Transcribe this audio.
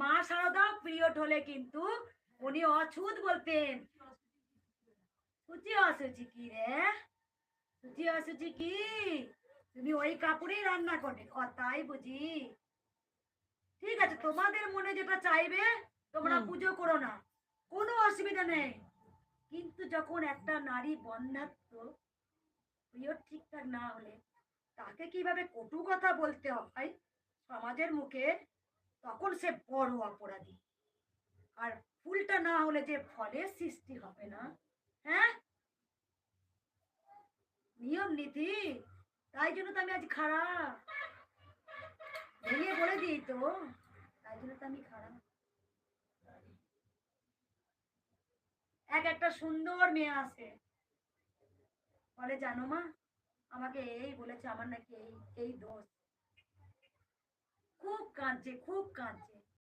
মা সারদা পিরিয়ড হলে কিন্তু উনি অছুত বলতেন। সুচি অসুচি কি রে? সুচি অসুচি কি? তুমি ওই কাপড়েই রান্না করবে ও তাই বুঝি। ঠিক আছে তোমাদের মনে যেটা চাইবে তোমরা পুজো করো না কোনো অসুবিধা নেই। কিন্তু যখন একটা নারী বন্ধাত্ম পিরিয়ড ঠিকঠাক না হলে তাকে কীভাবে কটু কথা বলতে হয়? সমাজের মুখে তখন সে বড় অপরাধী। আর ফুলটা না হলে যে ফলের সৃষ্টি হবে না হ্যাঁ? নিয়ম নীতি, তাই জন্য তো আমি আজ খারাপ। ভেঙে বলে দিই তো, তাই জন্য তো আমি খারাপ। এক একটা সুন্দর মেয়ে আছে। বলে, জানো মা, আমাকে এই বলেছে, আমার নাকি এই এই দোষ। খুব কাঁদছে খুব কাঁদছে।